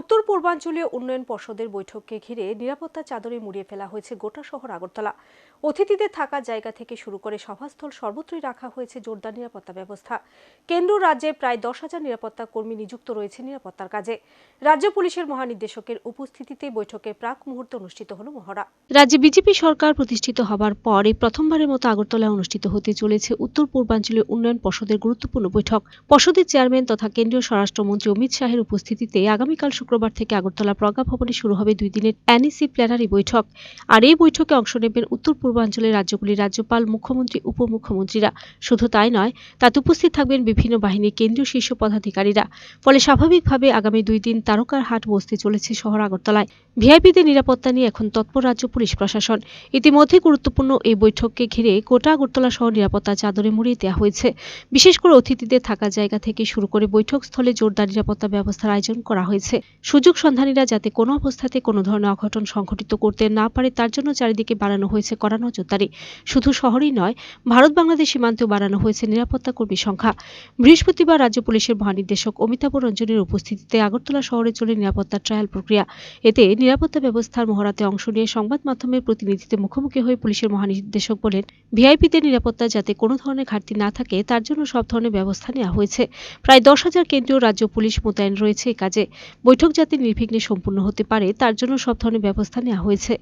উত্তর পূর্বাঞ্চলীয় উন্নয়ন পর্ষদের বৈঠককে ঘিরে নিরাপত্তা চাদরে মুড়িয়ে ফেলা হয়েছে গোটা শহর আগরতলা অতিথিদের থাকার জায়গা থেকে শুরু করে সভাস্থল সর্বত্রই রাখা হয়েছে জোরদার নিরাপত্তা ব্যবস্থা কেন্দ্র রাজ্যে প্রায় দশ হাজার নিরাপত্তা কর্মী নিযুক্ত রয়েছে নিরাপত্তার কাজে রাজ্য পুলিশের মহানির্দেশকের উপস্থিতিতে বৈঠকে প্রাক মুহূর্তে অনুষ্ঠিত হল মহড়া রাজ্যে বিজেপি সরকার প্রতিষ্ঠিত হবার পর এই প্রথমবারের মতো আগরতলায় অনুষ্ঠিত হতে চলেছে উত্তর পূর্বাঞ্চলীয় উন্নয়ন পর্ষদের গুরুত্বপূর্ণ বৈঠক পর্ষদের চেয়ারম্যান তথা কেন্দ্রীয় স্বরাষ্ট্রমন্ত্রী অমিত শাহের উপস্থিতিতে আগামীকাল শুক্রবার থেকে আগরতলা প্রজ্ঞা ভবনে শুরু হবে দুই দিনের এনইসি প্ল্যানারি বৈঠক আর এই বৈঠকে অংশ নেবেন উত্তর পূর্বাঞ্চলের রাজ্যগুলির রাজ্যপাল মুখ্যমন্ত্রী উপমুখ্যমন্ত্রীরা শুধু তাই নয় তাতে উপস্থিত থাকবেন বিভিন্ন বাহিনীর কেন্দ্রীয় শীর্ষ পদাধিকারীরা ফলে স্বাভাবিকভাবে আগামী দুই দিন তারকার হাট বসতে চলেছে শহর আগরতলায় ভিআইপিদের নিরাপত্তা নিয়ে এখন তৎপর রাজ্য পুলিশ প্রশাসন ইতিমধ্যে গুরুত্বপূর্ণ এই বৈঠককে ঘিরে গোটা আগরতলা সহ নিরাপত্তা চাদরে মুড়িয়ে দেওয়া হয়েছে বিশেষ করে অতিথিদের থাকা জায়গা থেকে শুরু করে বৈঠকস্থলে জোরদার নিরাপত্তা ব্যবস্থার আয়োজন করা হয়েছে সুযোগ সন্ধানীরা যাতে কোনো অবস্থাতে কোনো ধরনের অঘটন সংঘটিত করতে না পারে তার জন্য চারিদিকে বাড়ানো হয়েছে কড়া নজরদারি শুধু শহরেই নয় ভারত বাংলাদেশ সীমান্তেও বাড়ানো হয়েছে নিরাপত্তা কর্মী সংখ্যা বৃহস্পতিবার রাজ্য পুলিশের মহানির্দেশক অমিতাভ রঞ্জনের উপস্থিতিতে আগরতলা শহরে চলে নিরাপত্তা ট্রায়াল প্রক্রিয়া এতে নিরাপত্তা ব্যবস্থার মহড়াতে অংশ নিয়ে সংবাদ মাধ্যমের প্রতিনিধিতে মুখোমুখি হয়ে পুলিশের মহানির্দেশক বলেন ভিআইপিতে নিরাপত্তা যাতে কোনো ধরনের ঘাটতি না থাকে তার জন্য সব ধরনের ব্যবস্থা নেওয়া হয়েছে প্রায় দশ হাজার কেন্দ্রীয় রাজ্য পুলিশ মোতায়েন রয়েছে এ কাজে বৈঠক যাতে নির্বিঘ্নে সম্পূর্ণ হতে পারে তার জন্য সব ধরনের ব্যবস্থা নেওয়া হয়েছে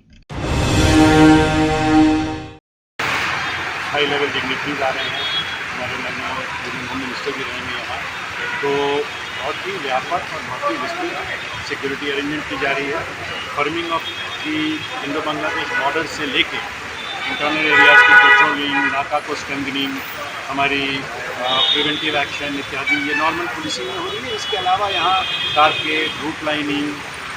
इंटरनल एरियाज की पेट्रोलिंग नाका को स्ट्रेंथनिंग हमारी प्रिवेंटिव एक्शन इत्यादि ये नॉर्मल पुलिसिंग में हो रही है इसके अलावा यहाँ के रूट लाइनिंग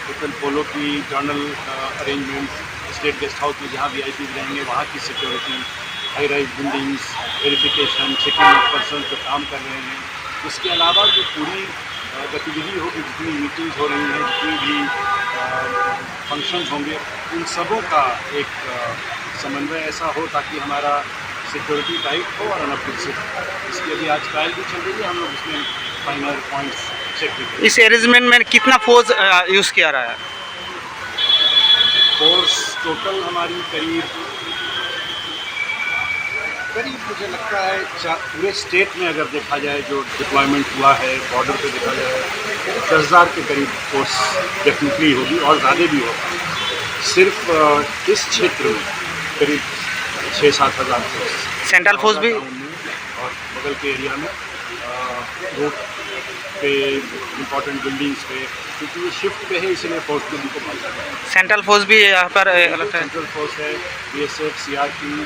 टोटल पोलो की internal arrangement state guest house में जहाँ वी रहेंगे वहाँ की security high rise buildings verification checking of person पर काम कर रहे हैं इसके अलावा जो पूरी गतिविधि होगी जितनी मीटिंग्स हो रही हैं जितनी भी फंक्शन होंगे उन सबों का एक समन्वय ऐसा हो ताकि हमारा सिक्योरिटी टाइट हो और अनअप्रिसिट इसकी अभी आज ट्रायल भी चल रही है हम लोग उसमें फाइनल पॉइंट्स चेक इस अरेंजमेंट में कितना फोर्स यूज़ किया रहा है फोर्स टोटल हमारी करीब करीब मुझे लगता है पूरे स्टेट में अगर देखा जाए जो डिप्लॉयमेंट हुआ है बॉर्डर पे देखा जाए दस हज़ार के करीब फोर्स डेफिनेटली होगी और ज़्यादा भी होगा सिर्फ इस क्षेत्र में करीब छः सात हज़ार सेंट्रल फोर्स भी और बगल के एरिया में रोड पे इम्पोर्टेंट बिल्डिंग्स पे क्योंकि ये शिफ्ट पे है इसलिए फोर्स को भी को सेंट्रल फोर्स भी यहाँ पर सेंट्रल फोर्स है B S F C R P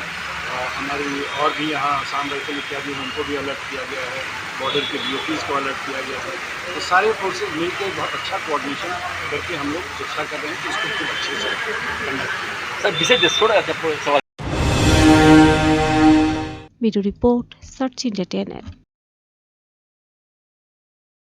हमारी और भी यहाँ आसाम राइफल इत्यादि उनको भी अलर्ट किया गया है बॉर्डर के बी को अलर्ट किया गया है तो सारे फोर्सेज मिलकर बहुत अच्छा कोऑर्डिनेशन करके हम लोग सुरक्षा कर रहे हैं कि इसको खूब अच्छे से कंडक्ट करें सर विशेष सवाल रिपोर्ट सर्च इंडिया